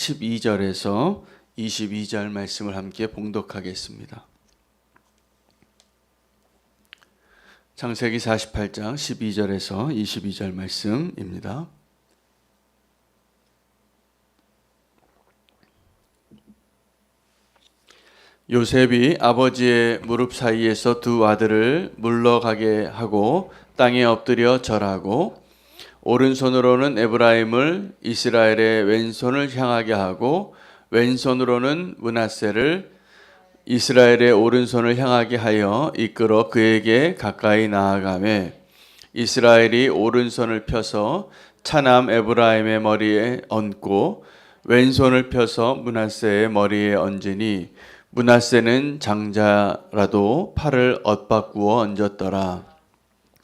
12절에서 22절 말씀을 함께 봉독하겠습니다. 창세기 48장 12절에서 22절 말씀입니다. 요셉이 아버지의 무릎 사이에서 두 아들을 물러가게 하고 땅에 엎드려 절하고 오른손으로는 에브라임을 이스라엘의 왼손을 향하게 하고 왼손으로는 문하세를 이스라엘의 오른손을 향하게 하여 이끌어 그에게 가까이 나아가매 이스라엘이 오른손을 펴서 차남 에브라임의 머리에 얹고 왼손을 펴서 문하세의 머리에 얹으니 문하세는 장자라도 팔을 엇바꾸어 얹었더라.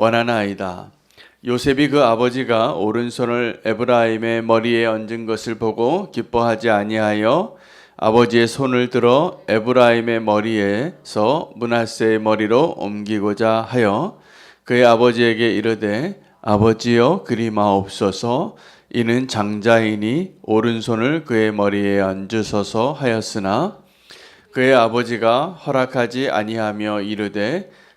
원하나이다. 요셉이 그 아버지가 오른손을 에브라임의 머리에 얹은 것을 보고 기뻐하지 아니하여 아버지의 손을 들어 에브라임의 머리에서 문하세의 머리로 옮기고자 하여 그의 아버지에게 이르되 아버지여 그리 마옵소서 이는 장자이니 오른손을 그의 머리에 얹으소서 하였으나 그의 아버지가 허락하지 아니하며 이르되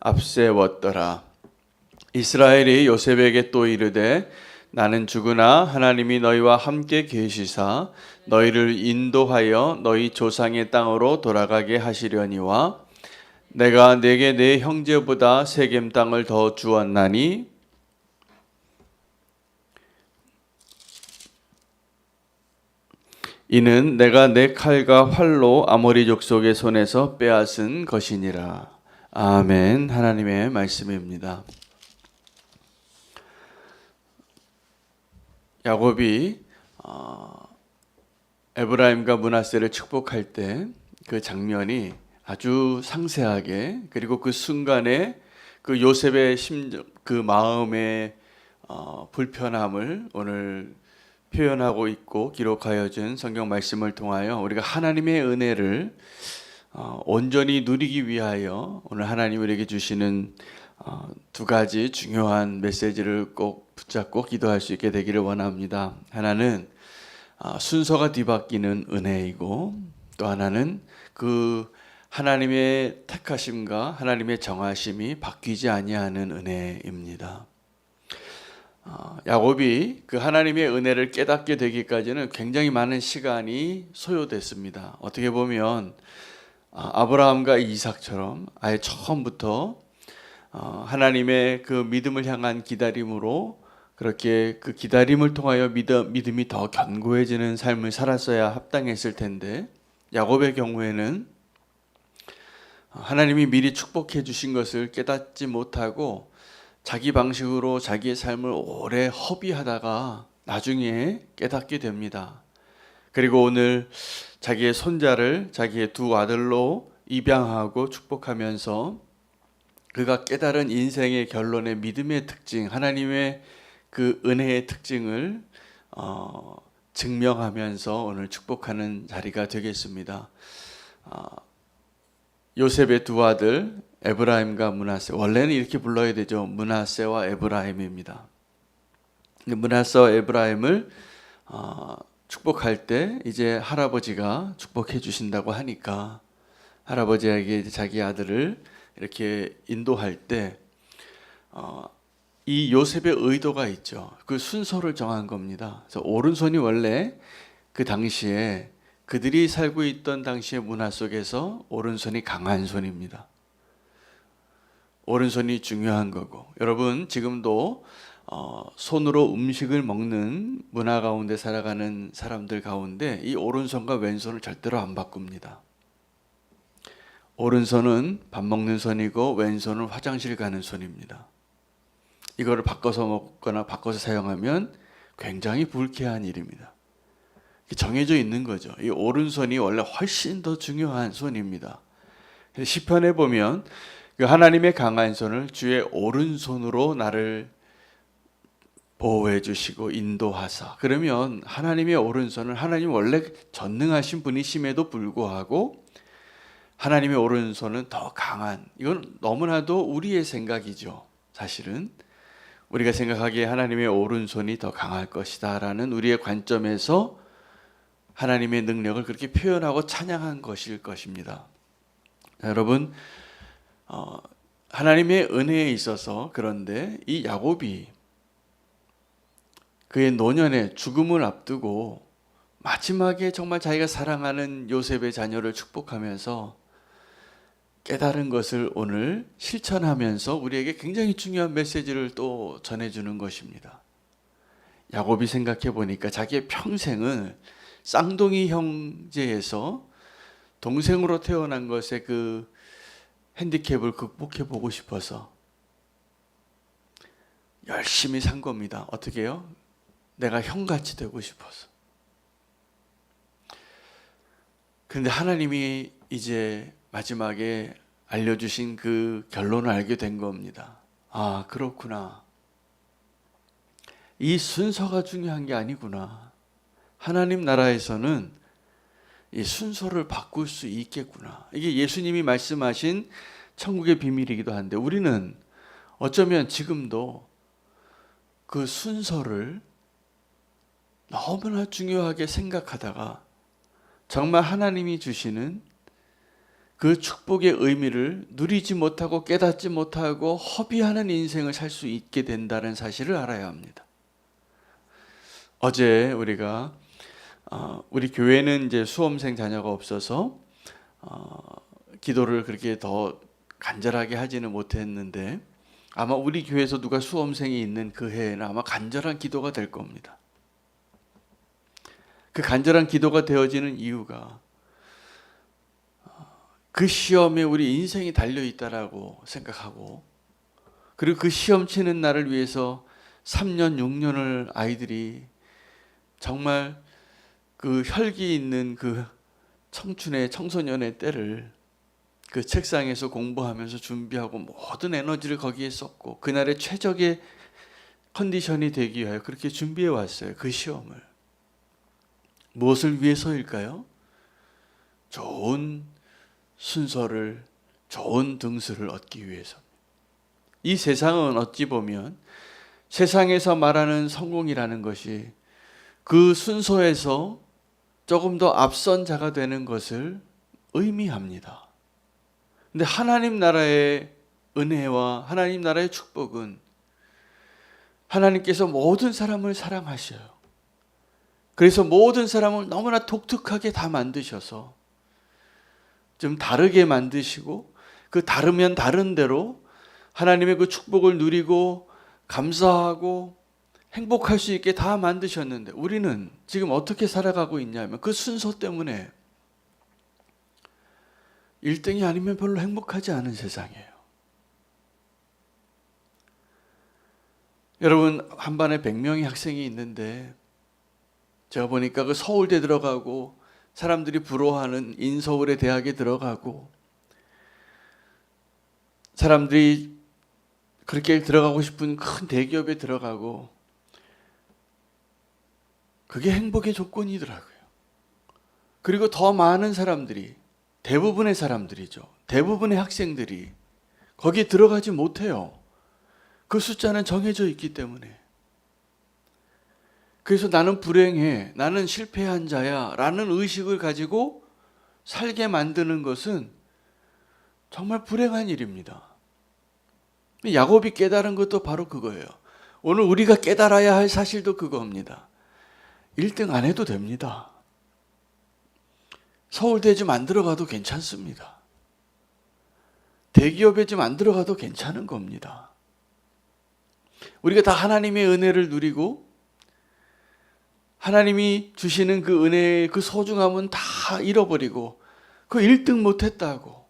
앞세웠더라. 이스라엘이 요셉에게 또 이르되 나는 죽으나 하나님이 너희와 함께 계시사 너희를 인도하여 너희 조상의 땅으로 돌아가게 하시려니와 내가 내게 내 형제보다 세겜 땅을 더 주었나니 이는 내가 내 칼과 활로 아모리 족속의 손에서 빼앗은 것이니라. 아멘. 하나님의 말씀입니다. 야곱이 어, 에브라임과 문하세를 축복할 때 그 장면이 아주 상세하게 그리고 그 순간에 그 요셉의 심정 그 마음의 어, 불편함을 오늘 표현하고 있고 기록하여 준 성경 말씀을 통하여 우리가 하나님의 은혜를 어, 온전히 누리기 위하여 오늘 하나님 우리에게 주시는 어, 두 가지 중요한 메시지를 꼭 붙잡고 기도할 수 있게 되기를 원합니다. 하나는 어, 순서가 뒤바뀌는 은혜이고 또 하나는 그 하나님의 택하심과 하나님의 정하심이 바뀌지 아니하는 은혜입니다. 어, 야곱이 그 하나님의 은혜를 깨닫게 되기까지는 굉장히 많은 시간이 소요됐습니다. 어떻게 보면 아, 아브라함과 이삭처럼 아예 처음부터 어, 하나님의 그 믿음을 향한 기다림으로 그렇게 그 기다림을 통하여 믿음, 믿음이 더 견고해지는 삶을 살았어야 합당했을 텐데 야곱의 경우에는 하나님이 미리 축복해 주신 것을 깨닫지 못하고 자기 방식으로 자기의 삶을 오래 허비하다가 나중에 깨닫게 됩니다. 그리고 오늘 자기의 손자를 자기의 두 아들로 입양하고 축복하면서 그가 깨달은 인생의 결론의 믿음의 특징, 하나님의 그 은혜의 특징을 어, 증명하면서 오늘 축복하는 자리가 되겠습니다. 어, 요셉의 두 아들 에브라임과 문하세 원래는 이렇게 불러야 되죠. 문하세와 에브라임입니다. 문하세와 에브라임을 어, 축복할 때 이제 할아버지가 축복해 주신다고 하니까 할아버지에게 자기 아들을 이렇게 인도할 때 어, 이 요셉의 의도가 있죠. 그 순서를 정한 겁니다. 그래서 오른손이 원래 그 당시에 그들이 살고 있던 당시의 문화 속에서 오른손이 강한 손입니다. 오른손이 중요한 거고 여러분 지금도 어, 손으로 음식을 먹는 문화 가운데 살아가는 사람들 가운데 이 오른손과 왼손을 절대로 안 바꿉니다. 오른손은 밥 먹는 손이고 왼손은 화장실 가는 손입니다. 이거를 바꿔서 먹거나 바꿔서 사용하면 굉장히 불쾌한 일입니다. 정해져 있는 거죠. 이 오른손이 원래 훨씬 더 중요한 손입니다. 시편에 보면 그 하나님의 강한 손을 주의 오른손으로 나를 보호해 주시고 인도하사 그러면 하나님의 오른손을 하나님 원래 전능하신 분이심에도 불구하고 하나님의 오른손은 더 강한 이건 너무나도 우리의 생각이죠. 사실은 우리가 생각하기에 하나님의 오른손이 더 강할 것이다라는 우리의 관점에서 하나님의 능력을 그렇게 표현하고 찬양한 것일 것입니다. 여러분 어, 하나님의 은혜에 있어서 그런데 이 야곱이 그의 노년에 죽음을 앞두고 마지막에 정말 자기가 사랑하는 요셉의 자녀를 축복하면서 깨달은 것을 오늘 실천하면서 우리에게 굉장히 중요한 메시지를 또 전해주는 것입니다. 야곱이 생각해 보니까 자기의 평생을 쌍둥이 형제에서 동생으로 태어난 것의 그 핸디캡을 극복해 보고 싶어서 열심히 산 겁니다. 어떻게 해요? 내가 형같이 되고 싶어서. 그런데 하나님이 이제 마지막에 알려주신 그 결론을 알게 된 겁니다. 아, 그렇구나. 이 순서가 중요한 게 아니구나. 하나님 나라에서는 이 순서를 바꿀 수 있겠구나. 이게 예수님이 말씀하신 천국의 비밀이기도 한데 우리는 어쩌면 지금도 그 순서를 너무나 중요하게 생각하다가 정말 하나님이 주시는 그 축복의 의미를 누리지 못하고 깨닫지 못하고 허비하는 인생을 살 수 있게 된다는 사실을 알아야 합니다. 어제 우리가 어, 우리 교회는 이제 수험생 자녀가 없어서 어, 기도를 그렇게 더 간절하게 하지는 못했는데 아마 우리 교회에서 누가 수험생이 있는 그 해에는 아마 간절한 기도가 될 겁니다. 그 간절한 기도가 되어지는 이유가 그 시험에 우리 인생이 달려 있다라고 생각하고 그리고 그 시험 치는 날을 위해서 3년, 6년을 아이들이 정말 그 혈기 있는 그 청춘의 청소년의 때를 그 책상에서 공부하면서 준비하고 모든 에너지를 거기에 썼고 그날의 최적의 컨디션이 되기 위하여 그렇게 준비해 왔어요. 그 시험을. 무엇을 위해서일까요? 좋은 순서를 좋은 등수를 얻기 위해서. 이 세상은 어찌 보면 세상에서 말하는 성공이라는 것이 그 순서에서 조금 더 앞선 자가 되는 것을 의미합니다. 근데 하나님 나라의 은혜와 하나님 나라의 축복은 하나님께서 모든 사람을 사랑하셔요. 그래서 모든 사람을 너무나 독특하게 다 만드셔서 좀 다르게 만드시고 그 다르면 다른 대로 하나님의 그 축복을 누리고 감사하고 행복할 수 있게 다 만드셨는데 우리는 지금 어떻게 살아가고 있냐면 그 순서 때문에 1등이 아니면 별로 행복하지 않은 세상이에요. 여러분 한 반에 100명의 학생이 있는데 제가 보니까 그 서울대 들어가고 사람들이 부러워하는 인서울의 대학에 들어가고 사람들이 그렇게 들어가고 싶은 큰 대기업에 들어가고 그게 행복의 조건이더라고요. 그리고 더 많은 사람들이 대부분의 사람들이죠. 대부분의 학생들이 거기에 들어가지 못해요. 그 숫자는 정해져 있기 때문에. 그래서 나는 불행해, 나는 실패한 자야 라는 의식을 가지고 살게 만드는 것은 정말 불행한 일입니다. 야곱이 깨달은 것도 바로 그거예요. 오늘 우리가 깨달아야 할 사실도 그겁니다. 1등 안 해도 됩니다. 서울대 좀 안 들어가도 괜찮습니다. 대기업에 좀 안 들어가도 괜찮은 겁니다. 우리가 다 하나님의 은혜를 누리고 하나님이 주시는 그 은혜의 그 소중함은 다 잃어버리고 그 1등 못했다고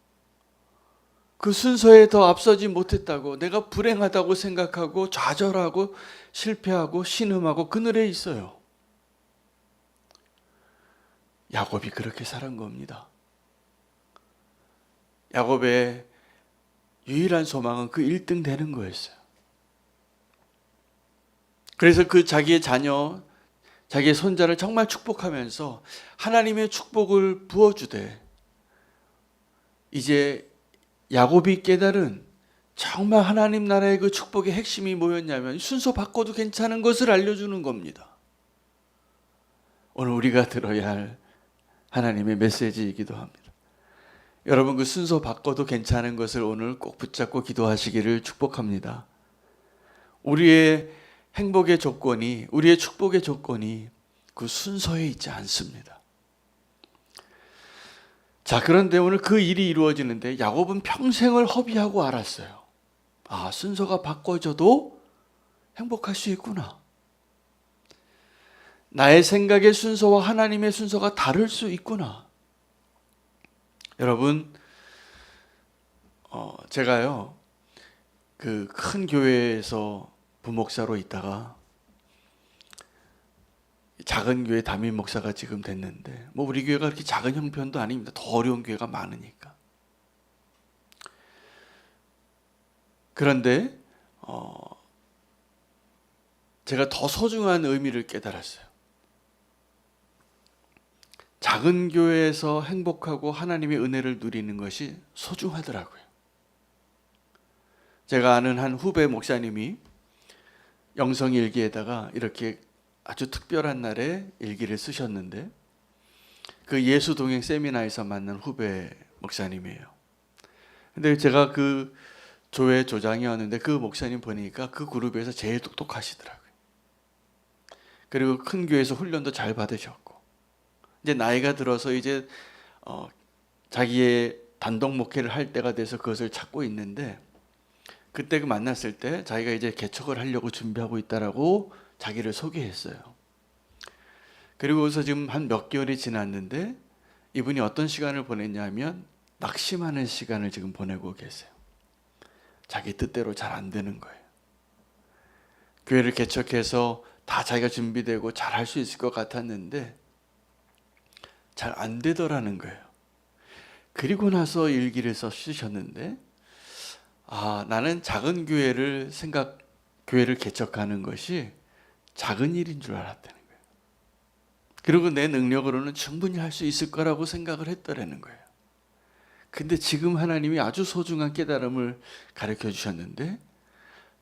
그 순서에 더 앞서지 못했다고 내가 불행하다고 생각하고 좌절하고 실패하고 신음하고 그늘에 있어요. 야곱이 그렇게 살은 겁니다. 야곱의 유일한 소망은 그 1등 되는 거였어요. 그래서 그 자기의 자녀, 자기의 손자를 정말 축복하면서 하나님의 축복을 부어주되 이제 야곱이 깨달은 정말 하나님 나라의 그 축복의 핵심이 뭐였냐면 순서 바꿔도 괜찮은 것을 알려주는 겁니다. 오늘 우리가 들어야 할 하나님의 메시지이기도 합니다. 여러분 그 순서 바꿔도 괜찮은 것을 오늘 꼭 붙잡고 기도하시기를 축복합니다. 우리의 행복의 조건이 우리의 축복의 조건이 그 순서에 있지 않습니다. 자, 그런데 오늘 그 일이 이루어지는데 야곱은 평생을 허비하고 알았어요. 아, 순서가 바꿔져도 행복할 수 있구나. 나의 생각의 순서와 하나님의 순서가 다를 수 있구나. 여러분, 어, 제가요, 그 큰 교회에서 부목사로 있다가 작은 교회 담임 목사가 지금 됐는데, 뭐 우리 교회가 그렇게 작은 형편도 아닙니다. 더 어려운 교회가 많으니까. 그런데, 어, 제가 더 소중한 의미를 깨달았어요. 작은 교회에서 행복하고 하나님의 은혜를 누리는 것이 소중하더라고요. 제가 아는 한 후배 목사님이 영성 일기에다가 이렇게 아주 특별한 날에 일기를 쓰셨는데 그 예수 동행 세미나에서 만난 후배 목사님이에요. 근데 제가 그 조회 조장이었는데 그 목사님 보니까 그 그룹에서 제일 똑똑하시더라고요. 그리고 큰 교회에서 훈련도 잘 받으셨고 이제 나이가 들어서 이제 어, 자기의 단독 목회를 할 때가 돼서 그것을 찾고 있는데 그때 그 만났을 때 자기가 이제 개척을 하려고 준비하고 있다라고 자기를 소개했어요. 그리고서 지금 한 몇 개월이 지났는데 이분이 어떤 시간을 보냈냐면 낙심하는 시간을 지금 보내고 계세요. 자기 뜻대로 잘 안 되는 거예요. 교회를 개척해서 다 자기가 준비되고 잘 할 수 있을 것 같았는데 잘 안 되더라는 거예요. 그리고 나서 일기를 써 쓰셨는데 아, 나는 작은 교회를 생각 교회를 개척하는 것이 작은 일인 줄 알았다는 거예요. 그리고 내 능력으로는 충분히 할 수 있을 거라고 생각을 했더라는 거예요. 근데 지금 하나님이 아주 소중한 깨달음을 가르쳐 주셨는데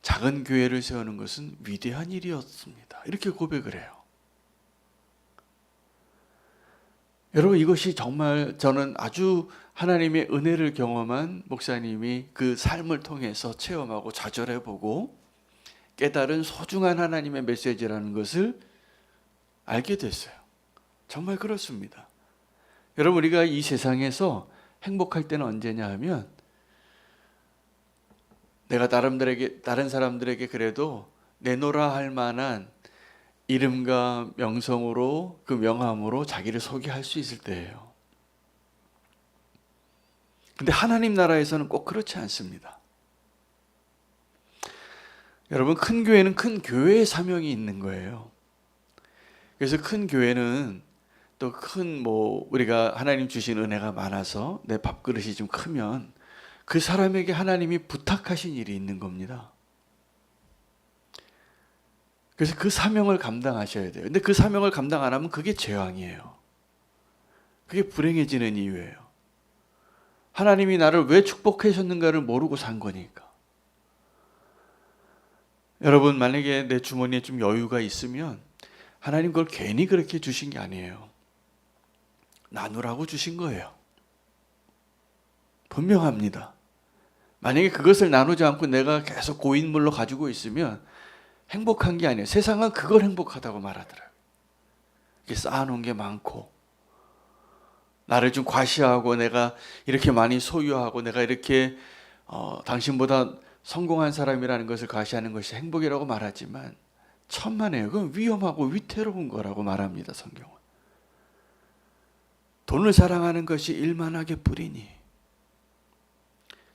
작은 교회를 세우는 것은 위대한 일이었습니다. 이렇게 고백을 해요. 여러분 이것이 정말 저는 아주 하나님의 은혜를 경험한 목사님이 그 삶을 통해서 체험하고 좌절해 보고 깨달은 소중한 하나님의 메시지라는 것을 알게 됐어요. 정말 그렇습니다. 여러분 우리가 이 세상에서 행복할 때는 언제냐 하면 내가 다른들에게 다른 사람들에게 그래도 내놓으라 할 만한 이름과 명성으로 그 명함으로 자기를 소개할 수 있을 때예요. 근데 하나님 나라에서는 꼭 그렇지 않습니다. 여러분 큰 교회는 큰 교회의 사명이 있는 거예요. 그래서 큰 교회는 또 큰 뭐 우리가 하나님 주신 은혜가 많아서 내 밥그릇이 좀 크면 그 사람에게 하나님이 부탁하신 일이 있는 겁니다. 그래서 그 사명을 감당하셔야 돼요. 근데 그 사명을 감당 안 하면 그게 재앙이에요. 그게 불행해지는 이유예요. 하나님이 나를 왜 축복하셨는가를 모르고 산 거니까. 여러분, 만약에 내 주머니에 좀 여유가 있으면 하나님 그걸 괜히 그렇게 주신 게 아니에요. 나누라고 주신 거예요. 분명합니다. 만약에 그것을 나누지 않고 내가 계속 고인물로 가지고 있으면 행복한 게 아니에요. 세상은 그걸 행복하다고 말하더라고요. 쌓아놓은 게 많고. 나를 좀 과시하고 내가 이렇게 많이 소유하고 내가 이렇게 어, 당신보다 성공한 사람이라는 것을 과시하는 것이 행복이라고 말하지만 천만에요. 그건 위험하고 위태로운 거라고 말합니다. 성경은. 돈을 사랑하는 것이 일만하게 뿌리니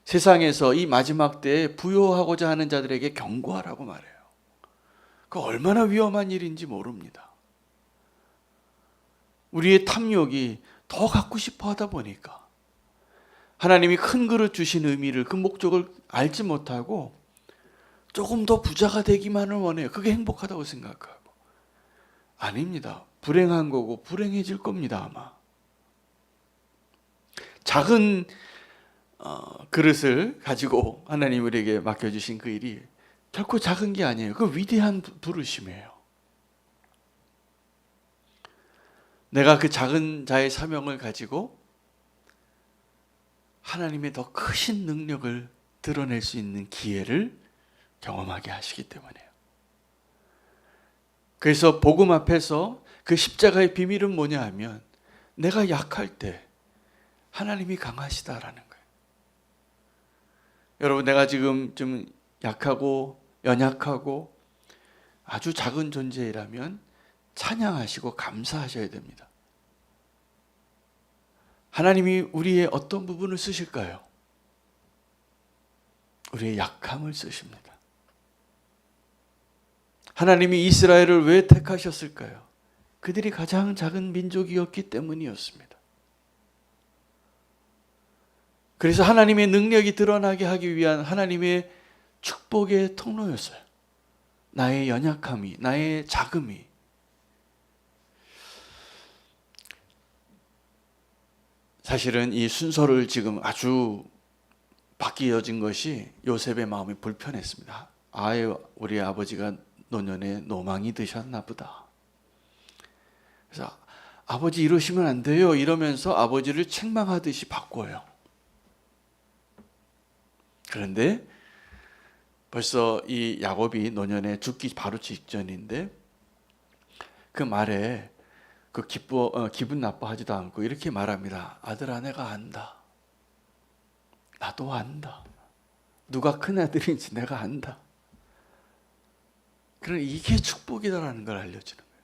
세상에서 이 마지막 때에 부여하고자 하는 자들에게 경고하라고 말해요. 그 얼마나 위험한 일인지 모릅니다. 우리의 탐욕이 더 갖고 싶어 하다 보니까 하나님이 큰 그릇 주신 의미를 그 목적을 알지 못하고 조금 더 부자가 되기만을 원해요. 그게 행복하다고 생각하고 아닙니다. 불행한 거고 불행해질 겁니다 아마. 작은 어, 그릇을 가지고 하나님 우리에게 맡겨주신 그 일이 결코 작은 게 아니에요. 그 위대한 부- 부르심이에요. 내가 그 작은 자의 사명을 가지고 하나님의 더 크신 능력을 드러낼 수 있는 기회를 경험하게 하시기 때문에요. 그래서 복음 앞에서 그 십자가의 비밀은 뭐냐 하면 내가 약할 때 하나님이 강하시다라는 거예요. 여러분 내가 지금 좀 약하고 연약하고 아주 작은 존재라면 찬양하시고 감사하셔야 됩니다. 하나님이 우리의 어떤 부분을 쓰실까요? 우리의 약함을 쓰십니다. 하나님이 이스라엘을 왜 택하셨을까요? 그들이 가장 작은 민족이었기 때문이었습니다. 그래서 하나님의 능력이 드러나게 하기 위한 하나님의 축복의 통로였어요. 나의 연약함이, 나의 작음이. 사실은 이 순서를 지금 아주 바뀌어진 것이 요셉의 마음이 불편했습니다. 아예 우리 아버지가 노년에 노망이 드셨나 보다. 그래서 아버지 이러시면 안 돼요. 이러면서 아버지를 책망하듯이 바꿔요. 그런데 벌써 이 야곱이 노년에 죽기 바로 직전인데 그 말에 그 기뻐 어, 기분 나빠하지도 않고 이렇게 말합니다. 아들아 내가 안다. 나도 안다. 누가 큰 아들인지 내가 안다. 그런 이게 축복이다라는 걸 알려주는 거예요.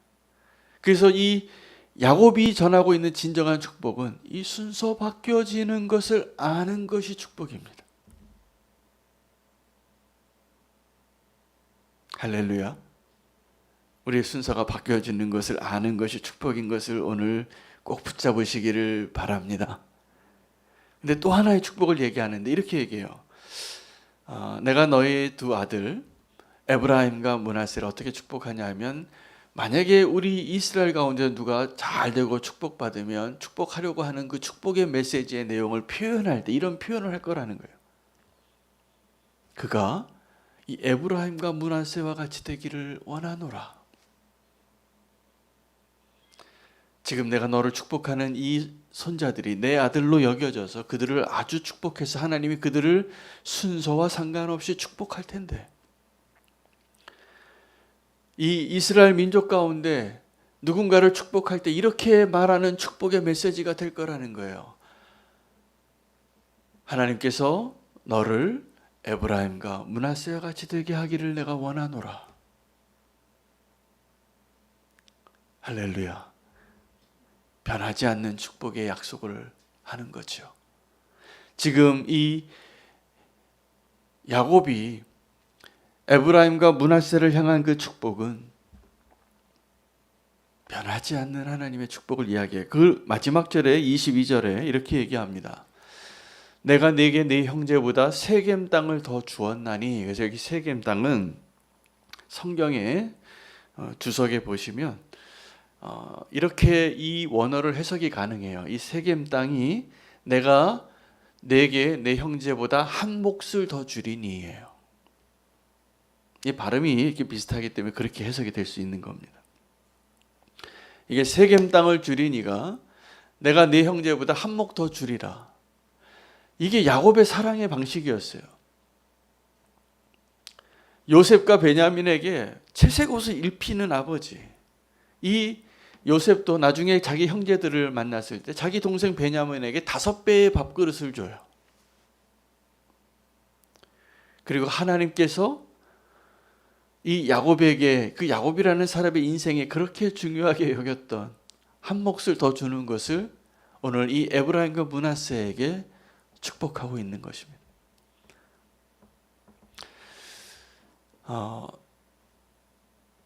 그래서 이 야곱이 전하고 있는 진정한 축복은 이 순서 바뀌어지는 것을 아는 것이 축복입니다. 할렐루야. 우리의 순서가 바뀌어지는 것을 아는 것이 축복인 것을 오늘 꼭 붙잡으시기를 바랍니다. 근데 또 하나의 축복을 얘기하는데 이렇게 얘기해요. 어, 내가 너희 두 아들 에브라임과 문하세를 어떻게 축복하냐 하면 만약에 우리 이스라엘 가운데 누가 잘 되고 축복받으면 축복하려고 하는 그 축복의 메시지의 내용을 표현할 때 이런 표현을 할 거라는 거예요. 그가 이 에브라임과 문하세와 같이 되기를 원하노라. 지금 내가 너를 축복하는 이 손자들이 내 아들로 여겨져서 그들을 아주 축복해서 하나님이 그들을 순서와 상관없이 축복할 텐데 이 이스라엘 민족 가운데 누군가를 축복할 때 이렇게 말하는 축복의 메시지가 될 거라는 거예요. 하나님께서 너를 에브라임과 문하세와 같이 되게 하기를 내가 원하노라. 할렐루야. 변하지 않는 축복의 약속을 하는 거죠. 지금 이 야곱이 에브라임과 문하세를 향한 그 축복은 변하지 않는 하나님의 축복을 이야기해. 그 마지막 절에 22절에 이렇게 얘기합니다. 내가 네게 네 형제보다 세겜 땅을 더 주었나니 그래서 여기 세겜 땅은 성경에 어, 주석에 보시면 어, 이렇게 이 원어를 해석이 가능해요. 이 세겜 땅이 내가 네게 내 형제보다 한 몫을 더 주리니예요. 이 발음이 이렇게 비슷하기 때문에 그렇게 해석이 될 수 있는 겁니다. 이게 세겜 땅을 주리니가 내가 네 형제보다 한 몫 더 주리라. 이게 야곱의 사랑의 방식이었어요. 요셉과 베냐민에게 채색 옷을 입히는 아버지. 이 요셉도 나중에 자기 형제들을 만났을 때 자기 동생 베냐민에게 다섯 배의 밥그릇을 줘요. 그리고 하나님께서 이 야곱에게 그 야곱이라는 사람의 인생에 그렇게 중요하게 여겼던 한 몫을 더 주는 것을 오늘 이 에브라임과 문하세에게 축복하고 있는 것입니다. 어,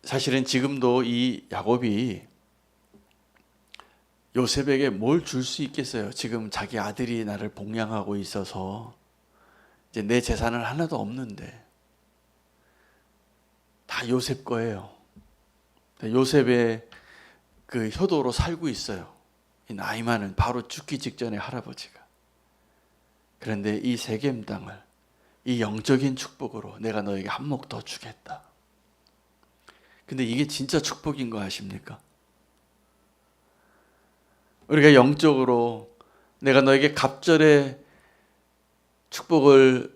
사실은 지금도 이 야곱이 요셉에게 뭘 줄 수 있겠어요? 지금 자기 아들이 나를 봉양하고 있어서 이제 내 재산은 하나도 없는데 다 요셉 거예요. 요셉의 그 효도로 살고 있어요. 이 나이 많은 바로 죽기 직전의 할아버지가. 그런데 이 세겜 땅을 이 영적인 축복으로 내가 너에게 한 몫 더 주겠다. 근데 이게 진짜 축복인 거 아십니까? 우리가 영적으로 내가 너에게 갑절의 축복을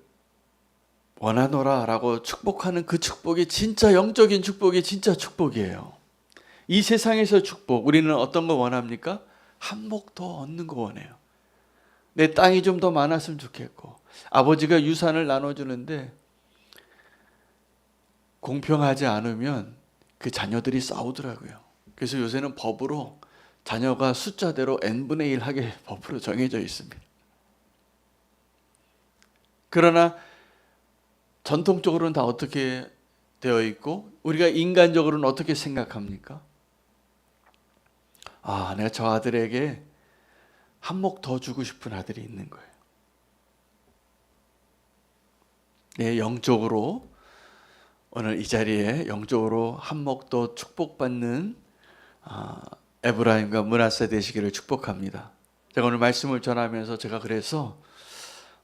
원하노라 라고 축복하는 그 축복이 진짜 영적인 축복이 진짜 축복이에요. 이 세상에서 축복, 우리는 어떤 거 원합니까? 한몫 더 얻는 거 원해요. 내 땅이 좀 더 많았으면 좋겠고, 아버지가 유산을 나눠주는데, 공평하지 않으면 그 자녀들이 싸우더라고요. 그래서 요새는 법으로 자녀가 숫자대로 n분의 1 하게 법으로 정해져 있습니다. 그러나 전통적으로는 다 어떻게 되어 있고 우리가 인간적으로는 어떻게 생각합니까? 아, 내가 저 아들에게 한몫 더 주고 싶은 아들이 있는 거예요. 네, 영적으로 오늘 이 자리에 영적으로 한몫 더 축복받는 아, 에브라임과 문하세 되시기를 축복합니다. 제가 오늘 말씀을 전하면서 제가 그래서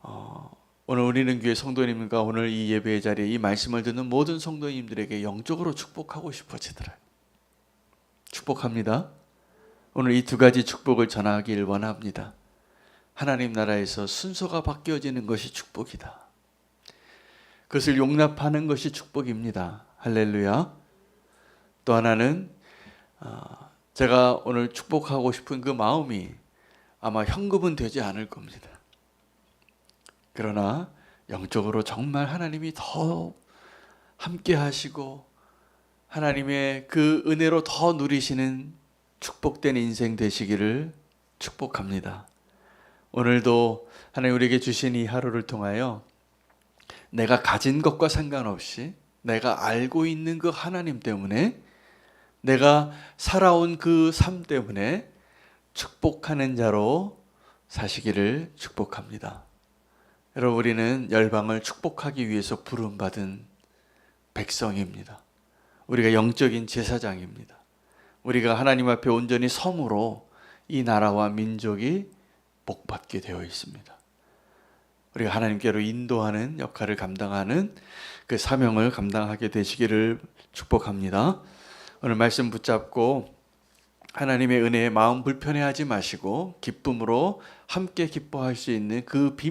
어, 오늘 우리는 교회 성도님과 오늘 이 예배의 자리에 이 말씀을 듣는 모든 성도님들에게 영적으로 축복하고 싶어지더라고요. 축복합니다. 오늘 이 두 가지 축복을 전하길 원합니다. 하나님 나라에서 순서가 바뀌어지는 것이 축복이다. 그것을 용납하는 것이 축복입니다. 할렐루야. 또 하나는 어, 제가 오늘 축복하고 싶은 그 마음이 아마 현금은 되지 않을 겁니다. 그러나 영적으로 정말 하나님이 더 함께 하시고 하나님의 그 은혜로 더 누리시는 축복된 인생 되시기를 축복합니다. 오늘도 하나님 우리에게 주신 이 하루를 통하여 내가 가진 것과 상관없이 내가 알고 있는 그 하나님 때문에 내가 살아온 그 삶 때문에 축복하는 자로 사시기를 축복합니다. 여러분 우리는 열방을 축복하기 위해서 부름 받은 백성입니다. 우리가 영적인 제사장입니다. 우리가 하나님 앞에 온전히 섬으로 이 나라와 민족이 복받게 되어 있습니다. 우리가 하나님께로 인도하는 역할을 감당하는 그 사명을 감당하게 되시기를 축복합니다. 오늘 말씀 붙잡고 하나님의 은혜에 마음 불편해하지 마시고 기쁨으로 함께 기뻐할 수 있는 그 비.